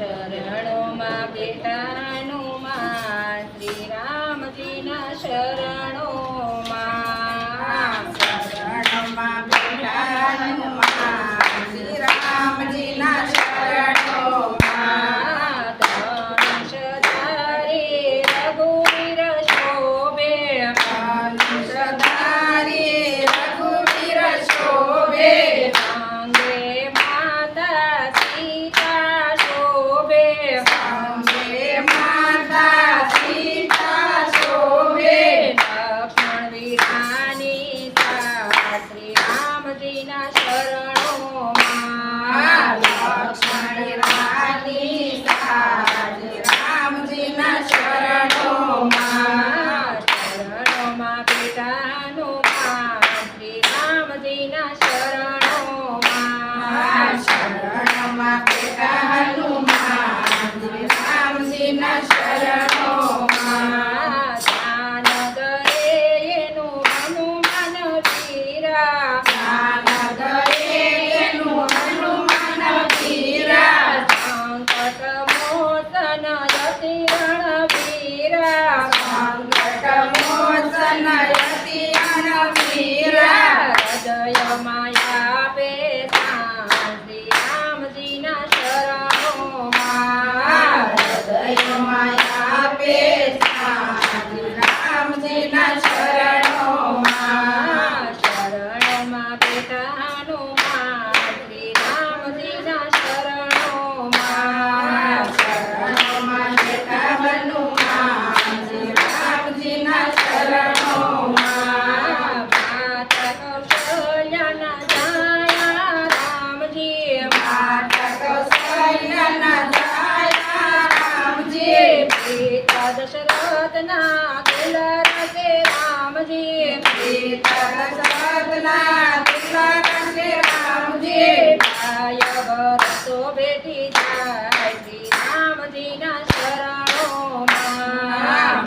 ચરણોમાં બેટા Alô! રામજી ના શરણો માં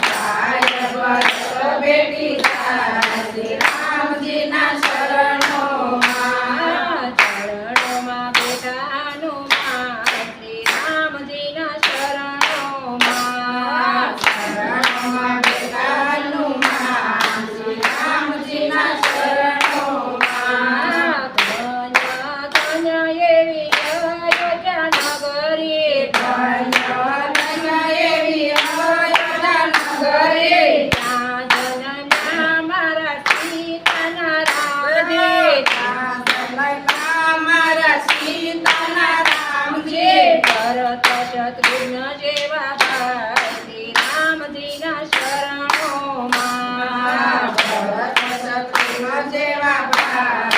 ભરત શત્રુઘ્ન જેવા ભાઈ રામજીના શરણોમાં. ભરત શત્રુઘ્ન જેવા ભાઈ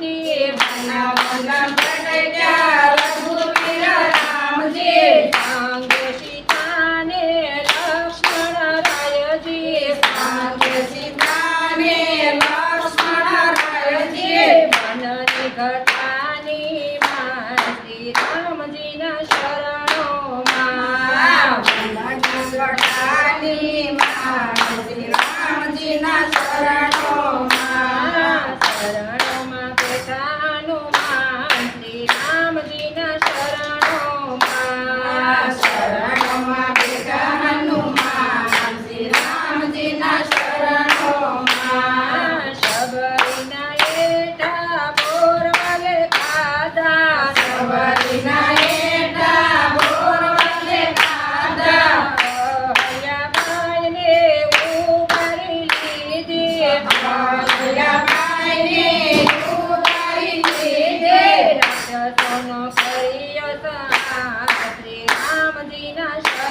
जी। बना बना पटक्या रघुवीर राम जी सांग सीताने लक्ष्मण राय जी सांग Ya.